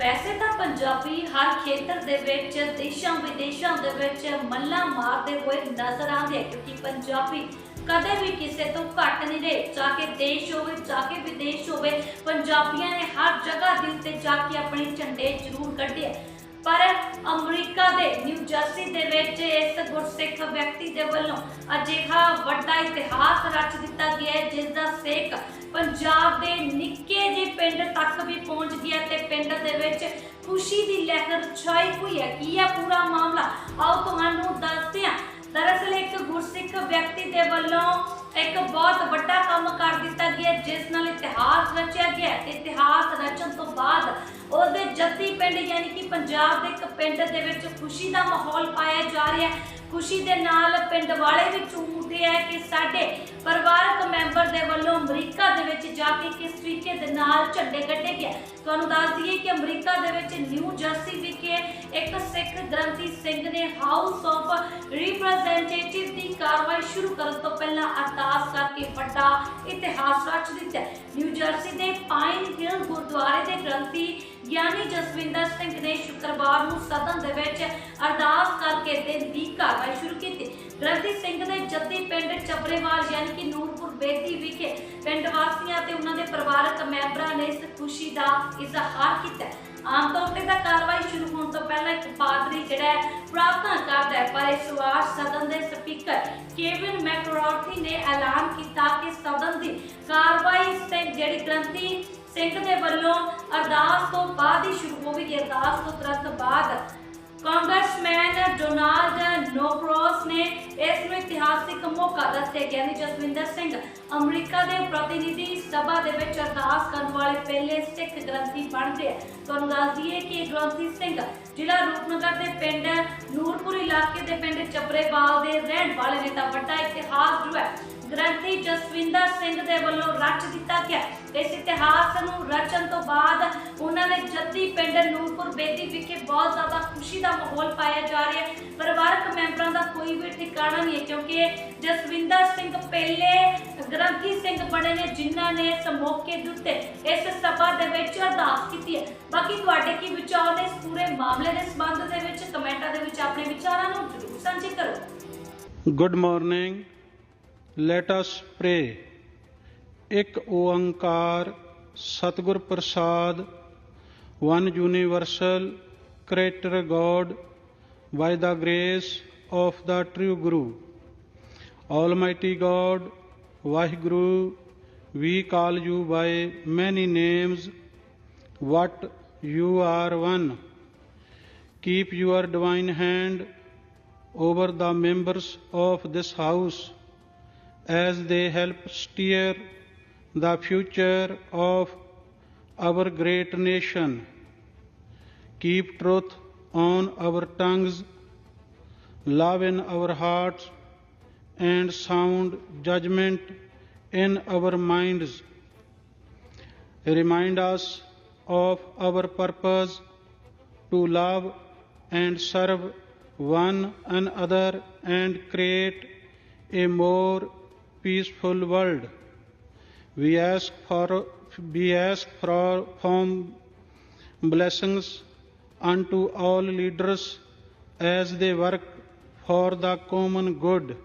ਵੈਸੇ ਤਾਂ ਪੰਜਾਬੀ ਹਰ ਖੇਤਰ ਦੇ ਵਿੱਚ, ਦੇਸ਼ਾਂ ਵਿਦੇਸ਼ਾਂ ਦੇ ਵਿੱਚ ਮੱਲਾ ਮਾਰਦੇ ਹੋਏ ਨਜ਼ਰ ਆਉਂਦੇ ਆ, ਕਿਉਂਕਿ ਪੰਜਾਬੀ ਕਦੇ ਵੀ ਕਿਸੇ ਤੋਂ ਘੱਟ ਨਹੀਂ ਰਹੇ। ਚਾਹੇ ਦੇਸ਼ ਹੋਵੇ, ਚਾਹੇ ਵਿਦੇਸ਼ ਹੋਵੇ, ਪੰਜਾਬੀਆਂ ਨੇ ਹਰ ਜਗ੍ਹਾ ਦੇ ਉੱਤੇ ਜਾ ਕੇ ਆਪਣੇ ਝੰਡੇ ਜ਼ਰੂਰ ਕੱਢੇ ਪਰ ਅਮਰੀਕਾ ਦੇ, ਨਿਊ ਜਰਸੀ ਦੇ ਵਿੱਚ ਇਸ ਗੁਰਸਿੱਖ ਵਿਅਕਤੀ ਦੇ ਵੱਲੋਂ ਅਜਿਹਾ ਵੱਡਾ ਇਤਿਹਾਸ ਰਚ ਦਿੱਤਾ ਗਿਆ ਹੈ ਜਿਸ ਦਾ ਸੇਕ ਪੰਜਾਬ ਦੇ ਨਿੱਕੇ ਪਿੰਡ ਤੱਕ ਵੀ ਪਹੁੰਚ ਗਿਆ ਤੇ ਪਿੰਡ ਦੇ ਵਿੱਚ ਖੁਸ਼ੀ ਦੀ ਲਹਿਰ ਛਾਈ ਹੋਈ ਹੈ। ਕੀ ਹੈ ਪੂਰਾ ਮਾਮਲਾ? ਆਓ ਤੁਹਾਨੂੰ ਦੱਸਦੇ ਹਾਂ। ਦਰਅਸਲ ਇੱਕ ਗੁਰਸਿੱਖ ਵਿਅਕਤੀ ਦੇ ਵੱਲੋਂ ਇੱਕ ਬਹੁਤ ਵੱਡਾ ਕੰਮ ਕਰ ਦਿੱਤਾ ਗਿਆ, ਜਿਸ ਨਾਲ ਇਤਿਹਾਸ ਰਚਿਆ ਗਿਆ ਤੇ ਇਤਿਹਾਸ ਰਚਣ ਤੋਂ ਬਾਅਦ ਉਹਦੇ ਜੱਦੀ ਪਿੰਡ ਯਾਨੀ ਕਿ ਪੰਜਾਬ ਦੇ ਇੱਕ ਪਿੰਡ ਦੇ ਵਿੱਚ ਖੁਸ਼ੀ ਦਾ ਮਾਹੌਲ ਪਾਇਆ ਜਾ ਰਿਹਾ ਹੈ। ਖੁਸ਼ੀ ਦੇ ਨਾਲ ਪਿੰਡ ਵਾਲੇ ਵੀ ਝੂਮਦੇ ਆ ਕਿ ਸਾਡੇ ਪਰਿਵਾਰਕ ਮੈਂਬਰ ਦੇ ਵੱਲੋਂ ਅਮਰੀਕਾ ਦੇ ਵਿੱਚ ਜਾ ਕੇ ਕਿਸ ਤਰੀਕੇ ਦੇ ਨਾਲ ਝੰਡੇ ਕੱਢੇ ਗਿਆ ਤੁਹਾਨੂੰ ਦੱਸ ਦਈਏ ਕਿ ਅਮਰੀਕਾ ਦੇ ਵਿੱਚ ਨਿਊ ਜਰਸੀ ਵਿਖੇ ਇੱਕ ਸਿੱਖ ਗ੍ਰੰਥੀ ਸਿੰਘ ਨੇ ਹਾਊਸ ਆਫ ਰਿਪਰੈਜ਼ੈਂਟੇਟਿਵ ਦੀ ਕਾਰਵਾਈ ਸ਼ੁਰੂ ਕਰਨ ਤੋਂ ਪਹਿਲਾਂ ਅਰਦਾਸ ਕਰਕੇ ਵੱਡਾ ਇਤਿਹਾਸ ਰਚ ਦਿੱਤਾ। ਨਿਊ ਜਰਸੀ ਦੇ ਪਾਈਨ ਹਿਲ ਗੁਰਦੁਆਰੇ ਦੇ ਗ੍ਰੰਥੀ ਗਿਆਨੀ ਜਸਵਿੰਦਰ ਸਿੰਘ ਨੇ ਸ਼ੁੱਕਰਵਾਰ ਨੂੰ ਸਦਨ ਦੇ ਵਿੱਚ ਅਰਦਾਸ ਕਰਕੇ ਦਿਨ ਦੀ ਕਾਰਵਾਈ ਸ਼ੁਰੂ ਕੀਤੀ। ਗ੍ਰੰਥੀ ਸਿੰਘ ਦੇ ਜੱਦੀ ਪਿੰਡ ਚੱਬਰੇਵਾਲ ਯਾਨੀ ਕਿ ਨੂਰਪੁਰ ਬੇਦੀ ਵਿਖੇ ਪਿੰਡ ਵਾਸੀਆਂ ਤੇ ਉਹਨਾਂ ਦੇ ਪਰਿਵਾਰਕ ਮੈਂਬਰਾਂ ਨੇ ਇਸ ਖੁਸ਼ੀ ਦਾ ਇਜ਼ਹਾਰ ਕੀਤਾ। ਆਮ ਤੌਰ ਤੇ ਤਾਂ ਕਾਰਵਾਈ ਸ਼ੁਰੂ ਹੋਣ ਤੋਂ ਪਹਿਲਾਂ ਇੱਕ ਪਾਦਰੀ ਜਿਹੜਾ ਪ੍ਰਾਰਥਨਾ ਕਰਦਾ ਹੈ, ਪਰ ਇਸ ਵਾਰ ਸਦਨ ਦੇ ਸਪੀਕਰ ਕੇਵਿਨ ਮੈਕਰੋਥੀ ਨੇ ਐਲਾਨ ਕੀਤਾ ਕਿ ਸਦਨ ਦੀ ਕਾਰਵਾਈ ਜਿਹੜੀ ਗ੍ਰੰਥੀ ਸਿੰਘ ਦੇ ਵੱਲੋਂ ਅਰਦਾਸ ਤੋਂ ਬਾਅਦ ਹੀ ਸ਼ੁਰੂ ਹੋਵੇਗੀ। ਅਰਦਾਸ ਤੋਂ ਤੁਰੰਤ ਬਾਅਦ ਕਾਂਗਰਸਮੈਨ ਡੋਨਾਲਡ ਨੋਕਰੋਸ ਨੇ ਇਸ ਨੂੰ ਇਤਿਹਾਸਿਕ ਮੌਕਾ ਦੱਸਿਆ ਗਿਆ ਜਸਵਿੰਦਰ ਸਿੰਘ। ਅਮਰੀਕਾ ਦੇ ਪ੍ਰਤੀਨਿਧੀ ਸਭਾ ਦੇ ਵਿੱਚ ਅਰਦਾਸ ਕਰਨ ਵਾਲੇ ਪਹਿਲੇ ਸਿੱਖ ਗ੍ਰੰਥੀ ਬਣਦੇ ਆ ਤੁਹਾਨੂੰ ਦੱਸ ਦਈਏ ਕਿ ਇਹ ਗ੍ਰੰਥੀ ਸਿੰਘ ਜ਼ਿਲ੍ਹਾ ਰੂਪਨਗਰ ਦੇ ਪਿੰਡ ਨੂਰਪੁਰ ਇਲਾਕੇ ਦੇ ਪਿੰਡ ਚੱਬਰੇਵਾਲ ਦੇ ਰਹਿਣ ਵਾਲੇ ਨੇ, ਤਾਂ ਵੱਡਾ ਇਤਿਹਾਸ ਜੋ ਹੈ। ਗ੍ਰੰਥੀ ਜਸਵਿੰਦਰ ਸਿੰਘ ਦੇ ਵੱਲੋਂ ਰਚ ਦਿੱਤਾ ਗਿਆ। ਇਸ ਇਤਿਹਾਸ ਨੂੰ ਰਚਨ ਤੋਂ ਬਾਅਦ ਉਹਨਾਂ ਦੇ ਜੱਦੀ ਪਿੰਡ ਨੂਰਪੁਰ ਬੇਦੀ ਵਿਖੇ ਬਹੁਤ ਜ਼ਿਆਦਾ ਖੁਸ਼ੀ ਦਾ ਮਾਹੌਲ ਪਾਇਆ ਜਾ ਰਿਹਾ ਹੈ। ਪਰਿਵਾਰਕ ਮੈਂਬਰਾਂ ਦਾ ਕੋਈ ਵੀ ਠਿਕਾਣਾ ਨਹੀਂ ਹੈ, ਕਿਉਂਕਿ ਜਸਵਿੰਦਰ ਸਿੰਘ ਪਹਿਲੇ ਗ੍ਰੰਥੀ ਸਿੰਘ ਬਣੇ ਨੇ, ਜਿਨ੍ਹਾਂ ਨੇ ਇਸ ਮੌਕੇ ਦੇ ਉੱਤੇ ਇਸ ਸਭਾ ਦੇ ਵਿੱਚ ਅਰਦਾਸ ਕੀਤੀ ਹੈ। ਬਾਕੀ ਤੁਹਾਡੇ ਕੀ ਵਿਚਾਰ ਨੇ? ਇਸ ਪੂਰੇ ਮਾਮਲੇ ਦੇ ਸੰਬੰਧ ਦੇ ਵਿੱਚ, ਕਮੈਂਟਾਂ ਦੇ ਵਿੱਚ ਆਪਣੇ ਵਿਚਾਰਾਂ ਨੂੰ ਜ਼ਰੂਰ ਸਾਂਝੇ ਕਰੋ। Good morning. let us pray. Ik oankar Satguru prasad one universal creator god by the grace of the true guru. Almighty god vaheguru we call you by many names. What you are one. Keep your divine hand over the members of this house as they help steer the future of our great nation. Keep truth on our tongues, love in our hearts, and sound judgment in our minds. Remind us of our purpose to love and serve one another and create a more peaceful world. We ask for we ask for from blessings unto all leaders as they work for the common good.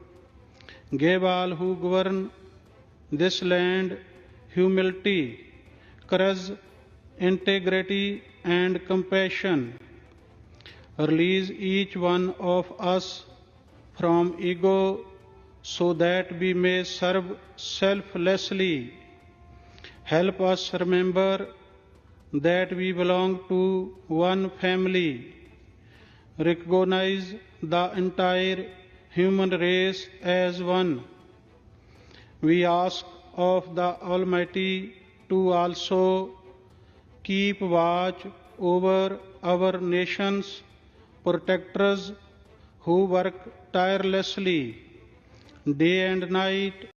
Give all who govern this land humility, courage, integrity, and compassion. Release each one of us from ego so that we may serve selflessly. Help us remember that we belong to one family. Recognize the entire human race as one. We ask of the Almighty to also keep watch over our nation's protectors who work tirelessly day and night